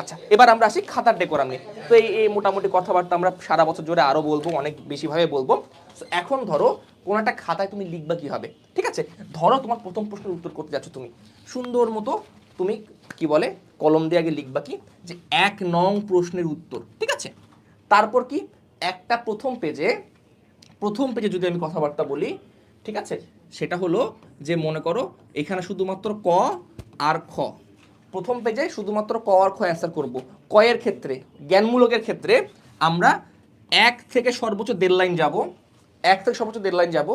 আচ্ছা এবার আমরা আসি খাতার ডেকোরাম নিয়ে। তো এই এই মোটামুটি কথাবার্তা আমরা সারা বছর জুড়ে আরও বলব, অনেক বেশিভাবে বলব। এখন ধরো কোন একটা খাতায় তুমি লিখবা কি হবে ঠিক আছে? ধরো তোমার প্রথম প্রশ্নের উত্তর করতে যাচ্ছ তুমি। সুন্দর মতো তুমি কি বলে, কলম দিয়ে আগে লিখবা কি? যে এক নং প্রশ্নের উত্তর। ঠিক আছে? তারপর কি? একটা প্রথম পেজে প্রথম পেজে যদি আমি কথাবার্তা বলি, ঠিক আছে? সেটা হলো যে মনে করো এখানে শুধুমাত্র ক আর খ। প্রথম পেজে শুধুমাত্র ক আর খ অ্যান্সার করব। কয়ের ক্ষেত্রে, জ্ঞানমূলকের ক্ষেত্রে আমরা এক থেকে সর্বোচ্চ দেড় লাইন যাব। এক থেকে সর্বোচ্চ দেড় লাইন যাব।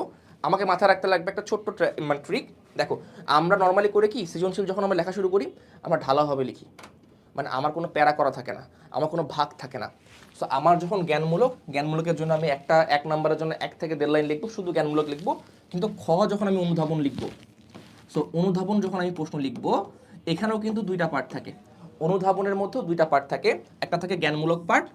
আমাকে মাথায় রাখতে লাগবে একটা ছোট্ট মানে ট্রিক দেখো, আমরা নর্মালি করে কি, সৃজনশীল যখন আমরা লেখা শুরু করি, আমরা ঢালাভাবে লিখি। মানে আমার কোনো প্যারা করা থাকে না, আমার কোনো ভাগ থাকে না। সো আমার যখন জ্ঞানমূলক, জ্ঞানমূলকের জন্য আমি একটা, এক নম্বরের জন্য এক থেকে দেড় লাইন লিখব, শুধু জ্ঞানমূলক লিখব। কিন্তু খ যখন আমি অনুধাবন লিখব সো অনুধাবন যখন আমি প্রশ্ন লিখব এখানেও কিন্তু দুইটা পার্ট থাকে। অনুধাবনের মধ্যেও দুইটা পার্ট থাকে। একটা থাকে জ্ঞানমূলক পার্ট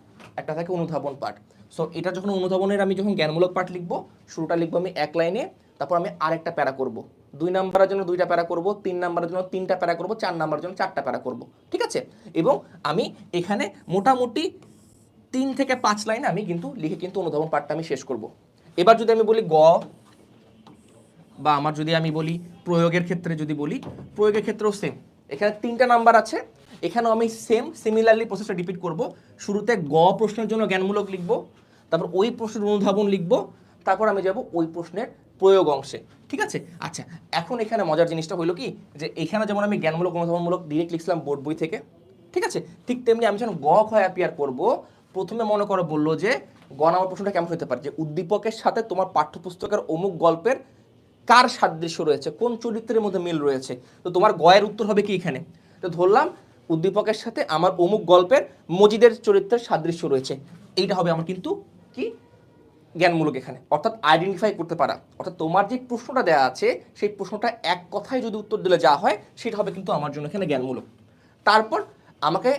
একটা থাকে অনুধাবন পার্ট সো এটা যখন অনুধাবনের আমি যখন জ্ঞানমূলক পার্ট লিখব, শুরুটা লিখব আমি এক লাইনে, তারপর আমি আরেকটা প্যারা করব। দুই নাম্বারের জন্য দুইটা প্যারা করব, তিন নাম্বারের জন্য তিনটা প্যারা করব, চার নাম্বারের জন্য চারটা প্যারা করব। ঠিক আছে? এবং আমি এখানে মোটামুটি তিন থেকে পাঁচ লাইনে আমি কিন্তু লিখে কিন্তু অনুধাবন পার্টটা আমি শেষ করব। এবার যদি আমি বলি গ, বা আমার যদি আমি বলি প্রয়োগের ক্ষেত্রে যদি বলি, প্রয়োগের ক্ষেত্রেও সেম এখানে তিনটা নাম্বার আছে। এখানেও আমি সেম সিমিলারলি প্রসেসটা রিপিট করব। শুরুতে গ প্রশ্নের জন্য জ্ঞানমূলক লিখব, তারপর ওই প্রশ্নের অনুধাবন লিখব, তারপর আমি যাব ওই প্রশ্নের প্রয়োগ অংশে। ঠিক আছে? আচ্ছা এখন এখানে মজার জিনিসটা হলো কি? যে এখানে যেমন আমি জ্ঞানমূলক, অনুধাবনমূলক ডিরেক্ট লিখছিলাম বোর্ড বই থেকে, ঠিক আছে? ঠিক তেমনি আমি যখন গ, খ অ্যাপিয়ার করব প্রথমে মনে করো বলল যে, গ নাম্বার প্রশ্নটা কেমন হতে পারে? যে উদ্দীপকের সাথে তোমার পাঠ্যপুস্তকের অমুক গল্পের কার সাদৃশ্য রয়েছে? কোন চরিত্রের মধ্যে মিল রয়েছে? তো তোমার গয়ের উত্তর হবে কি এখানে? তো ধরলাম, উদ্দীপকের সাথে আমার অমুক গল্পের মজিদের চরিত্রের সাদৃশ্য রয়েছে। এইটা হবে আমার কিন্তু কি? জ্ঞানমূলক এখানে। অর্থাৎ আইডেন্টিফাই করতে পারা। অর্থাৎ তোমার যে প্রশ্নটা দেওয়া আছে, সেই প্রশ্নটা এক কথায় যদি উত্তর দিলে যা হয়, সেটা হবে কিন্তু আমার জন্য এখানে জ্ঞানমূলক। তারপর আমাকে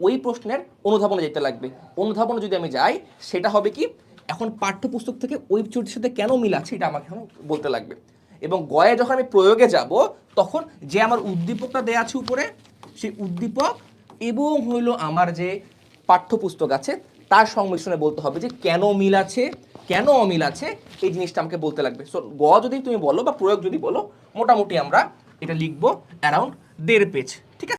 ওই প্রশ্নের অনুধাবনে যেতে লাগবে। অনুধাবনে যদি আমি যাই, সেটা হবে কি? এখন পাঠ্যপুস্তক থেকে ওই চরিত্রের সাথে কেন মিল আছে, এটা আমাকে এখন বলতে লাগবে। এবং গয়ে যখন আমি প্রয়োগে যাব, তখন যে আমার উদ্দীপকটা দেয়া আছে উপরে, সেই উদ্দীপক এবং হইল আমার যে পাঠ্যপুস্তক আছে, তার সংমিশ্রণে বলতে হবে যে কেন মিল আছে, কেন অমিল আছে, এই জিনিসটা আমাকে বলতে লাগবে। সো গ যদি তুমি বলো বা প্রয়োগ যদি বলো, মোটামুটি আমরা এটা লিখব অ্যারাউন্ড দেড় পেজ